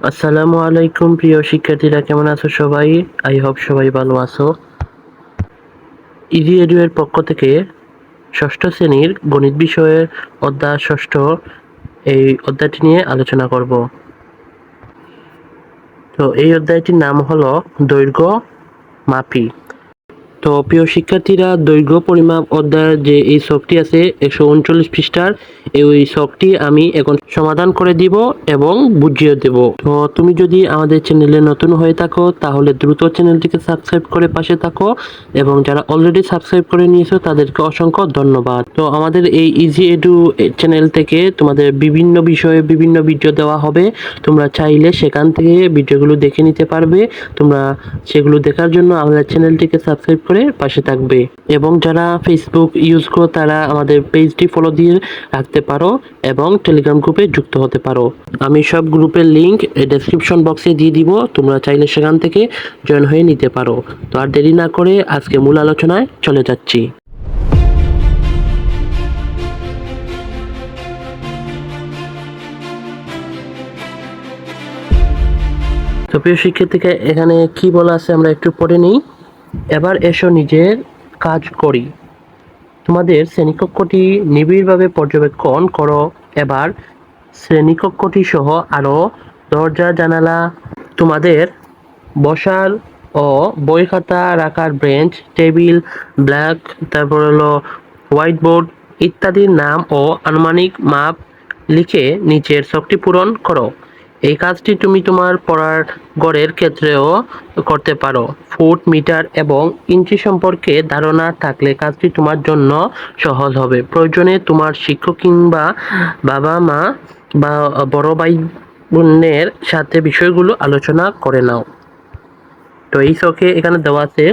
আসসালামু আলাইকুম, প্রিয় শিক্ষার্থীরা, কেমন আছো সবাই? আই হোপ সবাই ভালো আছো। ইজি এডুয়ের পক্ষ থেকে ষষ্ঠ শ্রেণির গণিত বিষয়ের অধ্যায় ষষ্ঠ এই অধ্যায়টি নিয়ে আলোচনা করব। তো এই অধ্যায়টির নাম হলো দৈর্ঘ্য মাপি। তো প্রিয় শিক্ষার্থীরা, দৈর্ঘ্য পরিমাপ অধ্যায়ের যে এই শখটি আছে, একশো উনচল্লিশ পৃষ্ঠার এই শখটি আমি এখন সমাধান করে দিব এবং বুঝিয়ে দেব। তো তুমি যদি আমাদের চ্যানেলে নতুন হয়ে থাকো, তাহলে দ্রুত চ্যানেলটিকে সাবস্ক্রাইব করে পাশে থাকো এবং যারা অলরেডি সাবস্ক্রাইব করে নিয়েছো, তাদেরকে অসংখ্য ধন্যবাদ। তো আমাদের এই ইজি এডু চ্যানেল থেকে তোমাদের বিভিন্ন বিষয়ে বিভিন্ন ভিডিও দেওয়া হবে। তোমরা চাইলে সেখান থেকে ভিডিওগুলো দেখে নিতে পারবে। তোমরা সেগুলো দেখার জন্য আমাদের চ্যানেলটিকে সাবস্ক্রাইব করে পাশে থাকবে। এবং যারা ফেসবুক ইউজ করো, তারা আমাদের পেজটি ফলো দিয়ে রাখতে পারো এবং টেলিগ্রাম গ্রুপে যুক্ত হতে পারো। আমি সব গ্রুপের লিংক ডেসক্রিপশন বক্সে দিয়ে দিব, তোমরা চাইলে সেখান থেকে জয়েন হয়ে নিতে পারো। তো আর দেরি না করে আজকে মূল আলোচনায় চলে যাচ্ছি। তো প্রিয় শিক্ষার্থীকে, এখানে কি বলা আছে আমরা একটু পড়ে নিই। এবার এসো নিজের কাজ করি। তোমাদের শ্রেণীকক্ষটি নিবিড়ভাবে পর্যবেক্ষণ করো। এবার শ্রেণীকক্ষটি সহ আরও দরজা, জানালা, তোমাদের বসার ও বই খাতা রাখার বেঞ্চ, টেবিল, ব্ল্যাক, তারপর হলো হোয়াইট বোর্ড ইত্যাদির নাম ও আনুমানিক মাপ লিখে নিচের শখটি পূরণ করো। এই কাজটি তুমি তোমার পড়ার গড়ের ক্ষেত্রেও করতে পারো। ফুট, মিটার এবং ইঞ্চি সম্পর্কে ধারণা থাকলে কাজটি তোমার জন্য সহজ হবে। প্রয়োজনে তোমার শিক্ষক কিংবা বাবা, মা বা বড় ভাই বোনের সাথে বিষয়গুলো আলোচনা করে নাও। তো এই শখে এখানে দেওয়া আছে,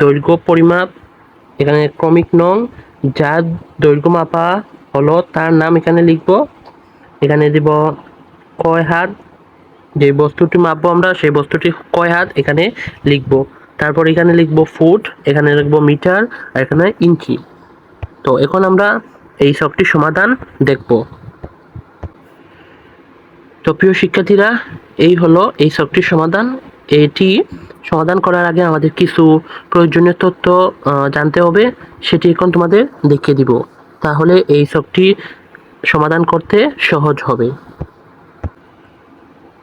দৈর্ঘ্য পরিমাপ, এখানে ক্রমিক নং যার দৈর্ঘ্য মাপা, হলো তার নাম এখানে লিখব। এখানে দিব কয় হাত? যে বস্তুটি মাপবো আমরা, সেই বস্তুটি কয় হাত? এখানে লিখব। তারপর এখানে লিখব ফুট, এখানে লিখব মিটার, আর এখানে ইঞ্চি। তো এখন আমরা এই সবটি সমাধান দেখব। তো প্রিয় শিক্ষার্থীরা, এই হলো এই সবটির সমাধান। এটি সমাধান করার আগে আমাদের কিছু প্রয়োজনীয় তথ্য জানতে হবে। সেটি এখন তোমাদের দেখিয়ে দিব। তাহলে এই সবটি সমাধান করতে সহজ হবে।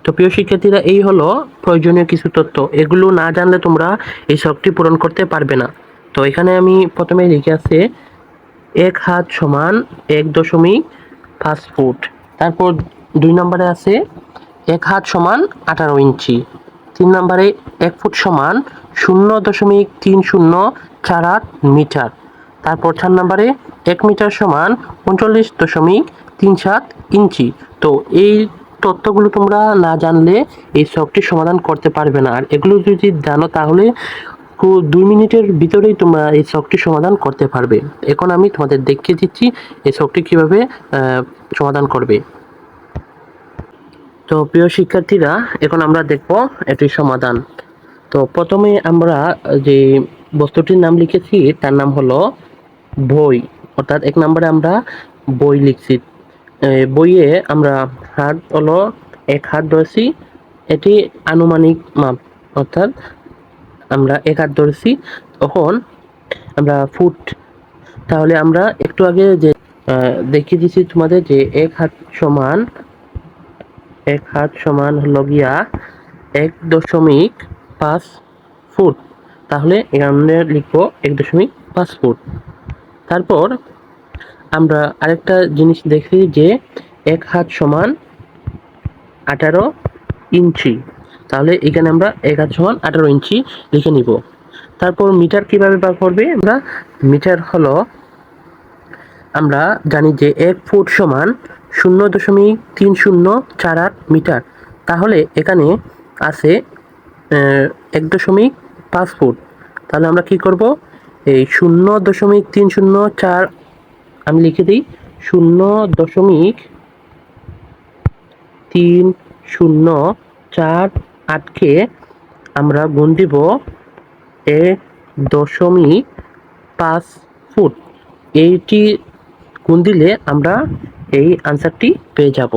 তো প্রিয় শিক্ষার্থীরা, এই হলো প্রয়োজনীয় কিছু তথ্য। এগুলো না জানলে তোমরা এই শখটি পূরণ করতে পারবে না। তো এখানে আমি প্রথমে লিখে আছে এক হাত সমান এক দশমিক পাঁচ ফুট। তারপর দুই নম্বরে আছে, এক হাত সমান আঠারো ইঞ্চি। তিন নম্বরে, এক ফুট সমান শূন্য দশমিক তিন শূন্য চার আট মিটার। তারপর চার নম্বরে, এক মিটার সমান উনচল্লিশ দশমিক তিন সাত ইঞ্চি। তো এই তথ্যগুলো তোমরা না জানলে এই শখটি সমাধান করতে পারবে না। আর এগুলো যদি জানো তাহলে দুই মিনিটের ভিতরেই তোমরা এই শখটি সমাধান করতে পারবে। এখন আমি তোমাদের দেখিয়ে দিচ্ছি এই শখটি কীভাবে সমাধান করবে। তো প্রিয় শিক্ষার্থীরা, এখন আমরা দেখব এটির সমাধান। তো প্রথমে আমরা যে বস্তুটির নাম লিখেছি, তার নাম হলো বই। অর্থাৎ এক নম্বরে আমরা বই লিখছি। বইয়ে আমরা হাত হলো, এক হাত ধরেছি, এটি আনুমানিক মাপ। অর্থাৎ আমরা এক হাত ধরেছি, তখন আমরা ফুট। তাহলে আমরা একটু আগে যে দেখিয়ে দিচ্ছি তোমাদের যে এক হাত সমান, এক হাত সমান হলো গিয়া এক দশমিক পাঁচ ফুট। তাহলে এখানে লিখব এক দশমিক পাঁচ ফুট। তারপর আমরা আরেকটা জিনিস দেখি যে এক হাত সমান আঠারো ইঞ্চি। তাহলে এখানে আমরা এক হাত সমান আঠারো ইঞ্চি লিখে নিব। তারপর মিটার কীভাবে বার করবে? আমরা মিটার হলো, আমরা জানি যে এক ফুট সমান শূন্য দশমিক তিন শূন্য চার আট মিটার। তাহলে এখানে আছে এক দশমিক পাঁচ ফুট। তাহলে আমরা কি করব? এই শূন্য দশমিক তিন শূন্য চার আমি লিখে দিই, শূন্য দশমিক তিন শূন্য চার আটকে আমরা গুণ দিব এক দশমিক পাঁচ ফুট। এইটি গুণ দিলে আমরা এই আনসারটি পেয়ে যাব।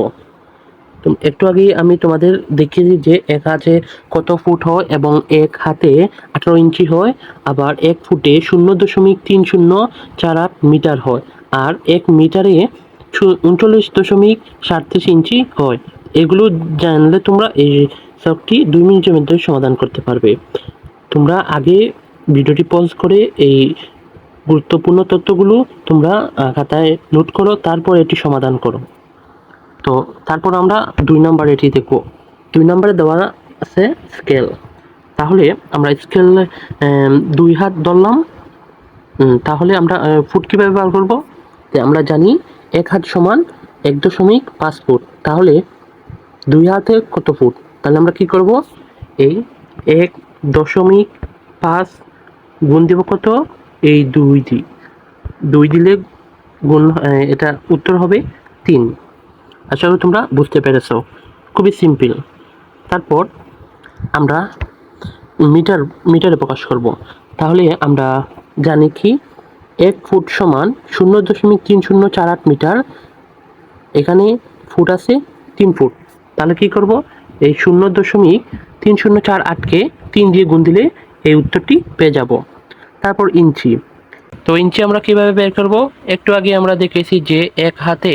একটু আগেই আমি তোমাদের দেখিয়ে দিই যে এক হাতে কত ফুট হয় এবং এক হাতে আঠারো ইঞ্চি হয়, আবার এক ফুটে শূন্য দশমিক তিন শূন্য চার আট মিটার হয়। আর এক মিটারে উনচল্লিশ দশমিক সাতত্রিশ ইঞ্চি হয়। এগুলো জানলে তোমরা এই সবটি দুই মিনিটের মধ্যে সমাধান করতে পারবে। তোমরা আগে ভিডিওটি পজ করে এই গুরুত্বপূর্ণ তথ্যগুলো তোমরা খাতায় নোট করো, তারপর এটি সমাধান করো। তো তারপর আমরা দুই নাম্বার এটি দেখব। দুই নম্বরে দেওয়া আছে স্কেল তাহলে আমরা স্কেল দুই হাত ধরলাম। তাহলে আমরা ফুট কীভাবে ব্যবহার করব? আমরা জানি এক হাত সমান এক দশমিক পাঁচ ফুট। তাহলে দুই হাতে কত ফুট? তাহলে আমরা কি করব? এই এক দশমিক পাঁচ গুণ দেব কত? এই দুই দি। দুই দিলে গুণ এটা উত্তর হবে তিন। আশা করি তোমরা বুঝতে পেরেছ। খুবই সিম্পল। তারপর আমরা মিটার, মিটারে প্রকাশ করব। তাহলে আমরা জানি কি? এক ফুট সমান শূন্য দশমিক তিন শূন্য চার আট মিটার। এখানে ফুট আছে তিন ফুট। তাহলে কি করব? এই শূন্য দশমিক তিন শূন্য চার আটকে তিন দিয়ে গুণ দিলে এই উত্তরটি পেয়ে যাব। তারপর ইঞ্চি। তো ইঞ্চি আমরা কীভাবে বের করব? একটু আগে আমরা দেখেছি যে এক হাতে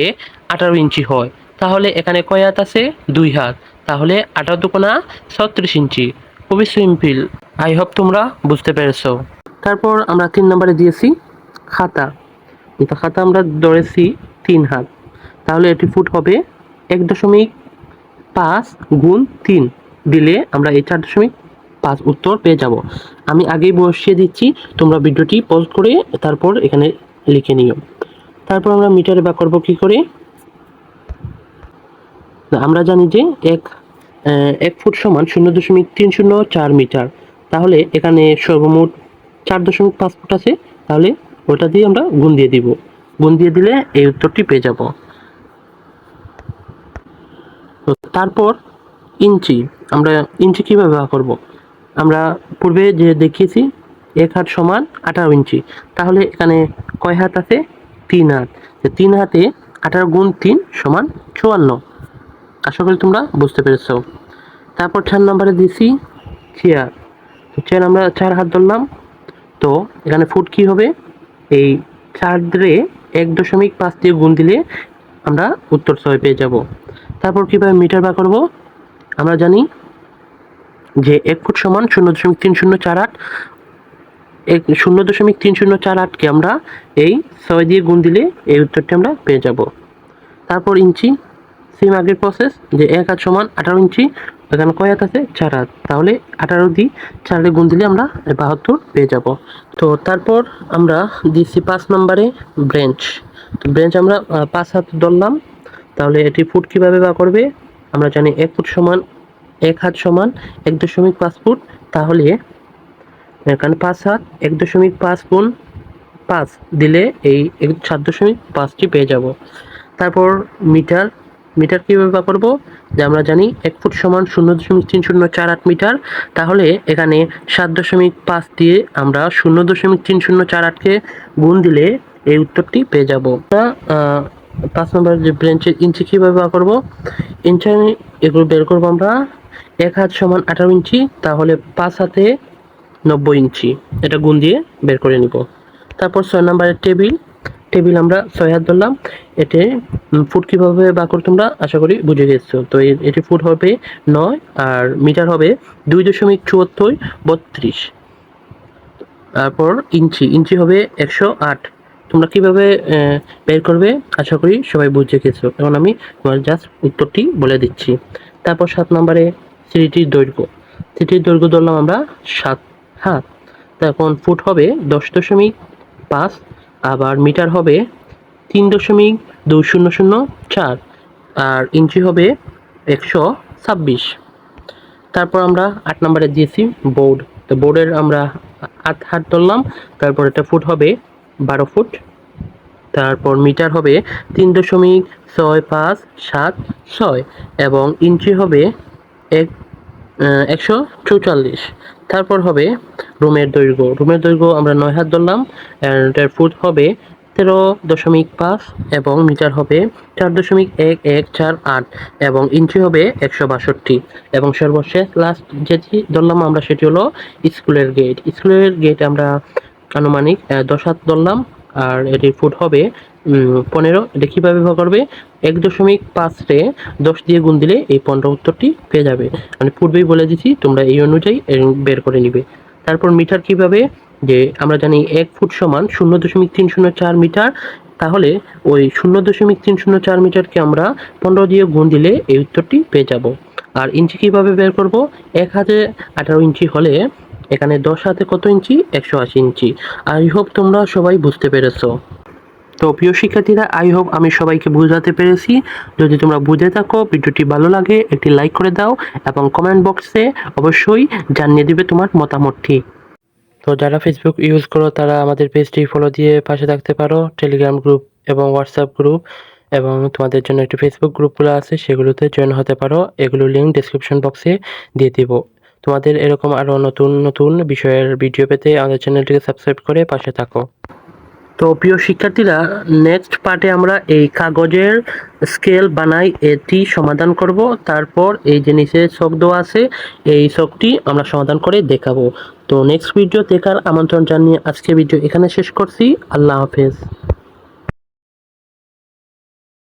আঠারো ইঞ্চি হয়। তাহলে এখানে কয় হাত আছে? দুই হাত। তাহলে আঠারো দুকোনা ছত্রিশ ইঞ্চি। খুবই সিম্পল। আই হোপ তোমরা বুঝতে পেরেছ। তারপর আমরা তিন নম্বরে দিয়েছি খাতা। তো খাতা আমরা ধরেছি তিন হাত। তাহলে এটি ফুট হবে এক দশমিক পাঁচ গুণ তিন দিলে আমরা এই চার দশমিক পাঁচ উত্তর পেয়ে যাব। আমি আগেই বসিয়ে দিচ্ছি, তোমরা ভিডিওটি পজ করে তারপর এখানে লিখে নিও। তারপর আমরা মিটারে বা করব কী করে? আমরা জানি যে এক এক ফুট সমান শূন্য দশমিক তিন শূন্য চার মিটার। তাহলে এখানে সর্বমোট চার দশমিক পাঁচ ফুট আছে। তাহলে ওটা দিয়ে আমরা গুণ দিয়ে দিব। গুণ দিয়ে দিলে এই উত্তরটি পেয়ে যাব। তারপর ইঞ্চি, আমরা ইঞ্চি কীভাবে ব্যবহার করব? আমরা পূর্বে যে দেখিয়েছি, এক হাত সমান আঠারো ইঞ্চি। তাহলে এখানে কয় হাত আছে? তিন হাত। তিন হাতে আঠারো গুণ তিন সমান চুয়ান্ন। আশা করি তোমরা বুঝতে পেরেছ। তারপর চার নম্বরে দিছি চেয়ার চেয়ার আমরা চার হাত ধরলাম। তো এখানে ফুট কি হবে? এই চার দিয়ে এক দশমিক পাঁচ দিয়ে গুণ দিলে আমরা উত্তর ছয় পেয়ে যাব। তারপর কীভাবে মিটার বার করব? আমরা জানি যে এক ফুট সমান শূন্য দশমিক তিন শূন্য চার আট, এক শূন্য দশমিক তিন শূন্য চার আটকে আমরা এই ছয় দিয়ে গুণ দিলে এই উত্তরটি আমরা পেয়ে যাব। তারপর ইঞ্চি, সেম আগের প্রসেস যে এক আট সমান আঠারো ইঞ্চি এখানে কয় আছে? চার হাত। তাহলে আঠারো দিই চারে গুণ দিলে আমরা বাহাত্তর পেয়ে যাব। তো তারপর আমরা দিচ্ছি পাঁচ নম্বরে ব্রেঞ্চ। তো ব্রেঞ্চ আমরা পাঁচ হাত ধরলাম। তাহলে এটি ফুট কীভাবে বা করবে? আমরা জানি এক ফুট সমান এক হাত সমান এক দশমিক পাঁচ ফুট। তাহলে এখানে পাঁচ হাত এক দশমিক পাঁচ গুণ পাঁচ দিলে এই সাত দশমিক পাঁচটি পেয়ে যাব। তারপর মিটার মিটার কীভাবে বা করব? যে আমরা জানি এক ফুট সমান শূন্য দশমিক তিন শূন্য চার আট মিটার। তাহলে এখানে সাত দশমিক পাঁচ দিয়ে আমরা শূন্য দশমিক তিন শূন্য চার আটকে গুণ দিলে এই উত্তরটি পেয়ে যাব। পাঁচ নম্বর যে ব্রেঞ্চের ইঞ্চি কীভাবে বা করব? ইঞ্চি এগুলো বের করব আমরা। এক হাত সমান আঠারো ইঞ্চি, তাহলে পাঁচ হাতে নব্বই ইঞ্চি। এটা গুণ দিয়ে বের করে নিব। তারপর ছয় নম্বরের টেবিল। টেবিল আমরা ছয় হাত ধরলাম। এতে ফুট কীভাবে বাকর তোমরা আশা করি বুঝে গেছো। তো এটি ফুট হবে নয় আর মিটার হবে দুই দশমিক চুয়াত্তর বত্রিশ। তারপর ইঞ্চি ইঞ্চি হবে একশো আট। তোমরা কীভাবে বের করবে আশা করি সবাই বুঝে গেছো। এখন আমি তোমার জাস্ট উত্তরটি বলে দিচ্ছি। তারপর সাত নম্বরে সিটির দৈর্ঘ্য। সিটির দৈর্ঘ্য ধরলাম আমরা সাত হাত। তখন ফুট হবে দশ দশমিক পাঁচ আবার মিটার হবে তিন দশমিক দুই শূন্য শূন্য চার আর ইঞ্চি হবে একশো ছাব্বিশ। তারপর আমরা আট নম্বরে দিয়েছি বোর্ড তো বোর্ডের আমরা আট হাত ধরলাম, তারপর এটা ফুট হবে বারো ফুট তারপর মিটার হবে তিন দশমিক ছয় পাঁচ সাত ছয় এবং ইঞ্চি হবে এক একশো চৌচল্লিশ। তারপর হবে রুমের দৈর্ঘ্য। রুমের দৈর্ঘ্য আমরা নয় হাত ধরলাম এটার ফুট হবে তেরো দশমিক পাঁচ এবং মিটার হবে চার দশমিক এক এক চার আট এবং ইঞ্চি হবে একশো বাষট্টি। এবং সর্বশেষ লাস্ট যেটি ধরলাম আমরা সেটি হলো স্কুলের গেট স্কুলের গেট আমরা আনুমানিক দশ হাত ধরলাম আর এটির ফুট হবে পনেরো। এটা কীভাবে ব্যবহার করবে? এক দশমিক পাঁচে দশ দিয়ে গুণ দিলে এই পনেরো উত্তরটি পেয়ে যাবে। আমি পূর্বেই বলে দিচ্ছি তোমরা এই অনুযায়ী বের করে নিবে। তারপর মিটার কীভাবে? যে আমরা জানি এক ফুট সমান শূন্য দশমিক তিন শূন্য চার মিটার। তাহলে ওই শূন্য দশমিক তিন শূন্য চার মিটারকে আমরা পনেরো দিয়ে গুণ দিলে এই উত্তরটি পেয়ে যাব। আর ইঞ্চি কীভাবে বের করব? এক হাতে আঠারো ইঞ্চি হলে এখানে দশ হাতে কত ইঞ্চি? একশো আশি ইঞ্চি। আই হোপ তোমরা সবাই বুঝতে পেরেছ। তো প্রিয় শিক্ষার্থীরা, আই হোপ আমি সবাইকে বোঝাতে পেরেছি। যদি তোমরা বুঝে থাকো, ভিডিওটি ভালো লাগে, একটি লাইক করে দাও এবং কমেন্ট বক্সে অবশ্যই জানিয়ে দিবে তোমার মতামতটি তো যারা ফেসবুক ইউজ করো, তারা আমাদের পেজটি ফলো দিয়ে পাশে থাকতে পারো। টেলিগ্রাম গ্রুপ এবং হোয়াটসঅ্যাপ গ্রুপ এবং তোমাদের জন্য একটি ফেসবুক গ্রুপগুলো আছে, সেগুলোতে জয়েন হতে পারো। এগুলোর লিঙ্ক ডিসক্রিপশন বক্সে দিয়ে দিব। তোমাদের এরকম আরও নতুন নতুন বিষয়ের ভিডিও পেতে আমাদের চ্যানেলটিকে সাবস্ক্রাইব করে পাশে থাকো। তো প্রিয় শিক্ষার্থীরা নেক্সট পার্টে আমরা এই কাগজের স্কেল বানাই, এটি সমাধান করব। তারপর এই যে নিচে শখ দেওয়া আছে, এই শখটি আমরা সমাধান করে দেখাবো। তো নেক্সট ভিডিও দেখার আমন্ত্রণ জানিয়ে আজকে ভিডিও এখানে শেষ করছি। আল্লাহ হাফেজ।